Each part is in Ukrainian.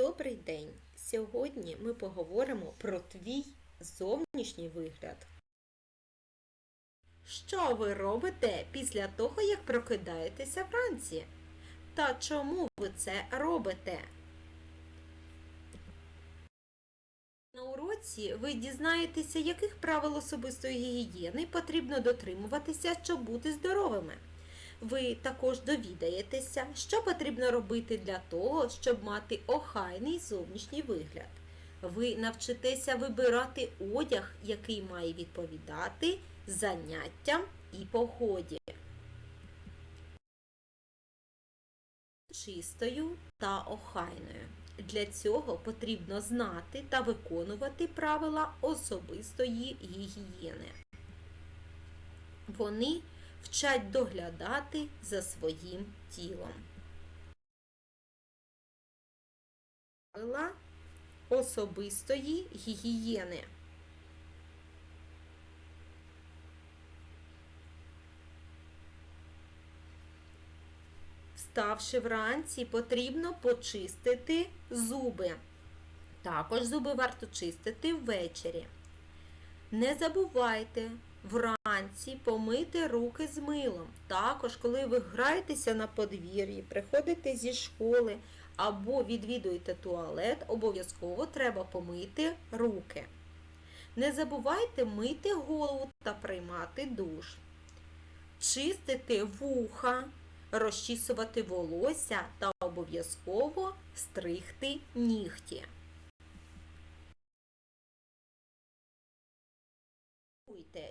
Добрий день! Сьогодні ми поговоримо про твій зовнішній вигляд. Що ви робите після того, як прокидаєтеся вранці? Та чому ви це робите? На уроці ви дізнаєтеся, яких правил особистої гігієни потрібно дотримуватися, щоб бути здоровими. Ви також довідаєтеся, що потрібно робити для того, щоб мати охайний зовнішній вигляд. Ви навчитеся вибирати одяг, який має відповідати заняттям і погоді. Чистою та охайною. Для цього потрібно знати та виконувати правила особистої гігієни. Вони вчать доглядати за своїм тілом. Правила особистої гігієни. Вставши вранці, потрібно почистити зуби. Також зуби варто чистити ввечері. Не забувайте вранці помити руки з милом. Також, коли ви граєтеся на подвір'ї, приходите зі школи або відвідуєте туалет, обов'язково треба помити руки. Не забувайте мити голову та приймати душ. Чистити вуха, розчісувати волосся та обов'язково стригти нігті.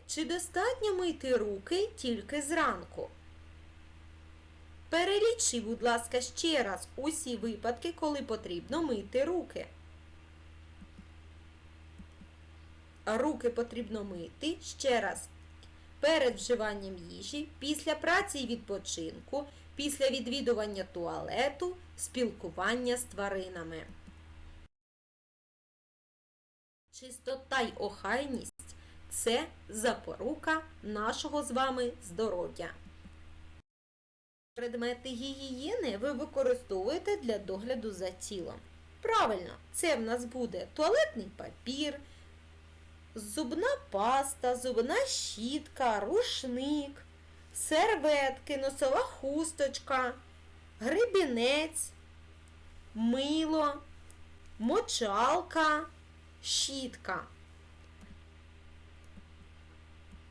Чи достатньо мити руки тільки зранку? Перелічи, будь ласка, ще раз усі випадки, коли потрібно мити руки. Руки потрібно мити ще раз перед вживанням їжі, після праці і відпочинку, після відвідування туалету, спілкування з тваринами. Чистота й охайність це запорука нашого з вами здоров'я. Предмети гігієни ви використовуєте для догляду за тілом. Правильно, це в нас буде туалетний папір, зубна паста, зубна щітка, рушник, серветки, носова хусточка, гребінець, мило, мочалка, щітка.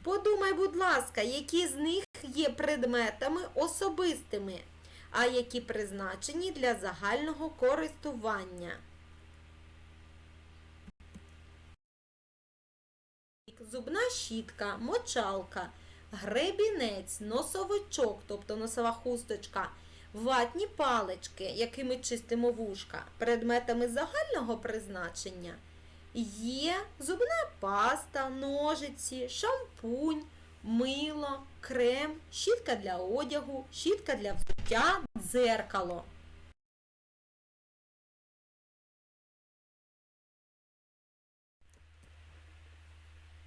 Подумай, будь ласка, які з них є предметами особистими, а які призначені для загального користування. Зубна щітка, мочалка, гребінець, носовичок, тобто носова хусточка, ватні палички, якими чистимо вушка, предметами загального призначення є зубна паста, ножиці, шампунь, мило, крем, щітка для одягу, щітка для взуття, дзеркало.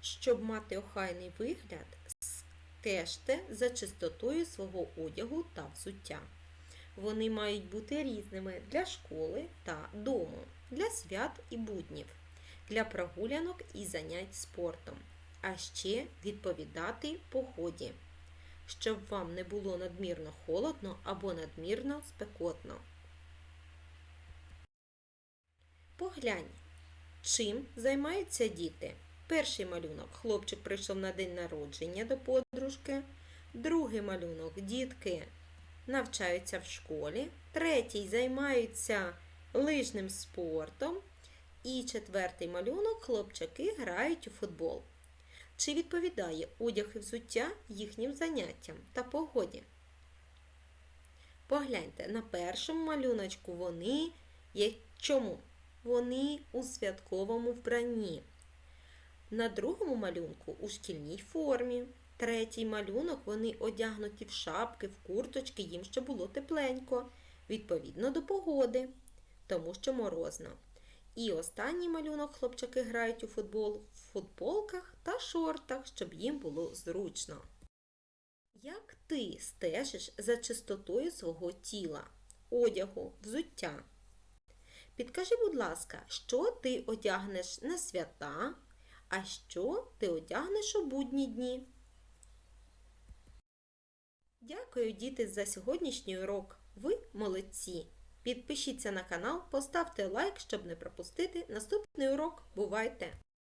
Щоб мати охайний вигляд, стежте за чистотою свого одягу та взуття. Вони мають бути різними для школи та дому, для свят і буднів для прогулянок і занять спортом, а ще відповідати погоді, щоб вам не було надмірно холодно або надмірно спекотно. Поглянь, чим займаються діти. Перший малюнок хлопчик прийшов на день народження до подружки. Другий малюнок дітки навчаються в школі. Третій займаються лижним спортом. І четвертий малюнок хлопчаки грають у футбол. Чи відповідає одяг і взуття їхнім заняттям та погоді? Погляньте, на першому малюночку вони є чому? Вони у святковому вбранні. На другому малюнку у шкільній формі. Третій малюнок вони одягнуті в шапки, в курточки, їм ще було тепленько, відповідно до погоди, тому що морозно. І останній малюнок хлопчаки грають у футбол в футболках та шортах, щоб їм було зручно. Як ти стежиш за чистотою свого тіла, одягу, взуття? Підкажи, будь ласка, що ти одягнеш на свята, а що ти одягнеш у будні дні? Дякую, діти, за сьогоднішній урок. Ви молодці! Підпишіться на канал, поставте лайк, щоб не пропустити наступний урок. Бувайте!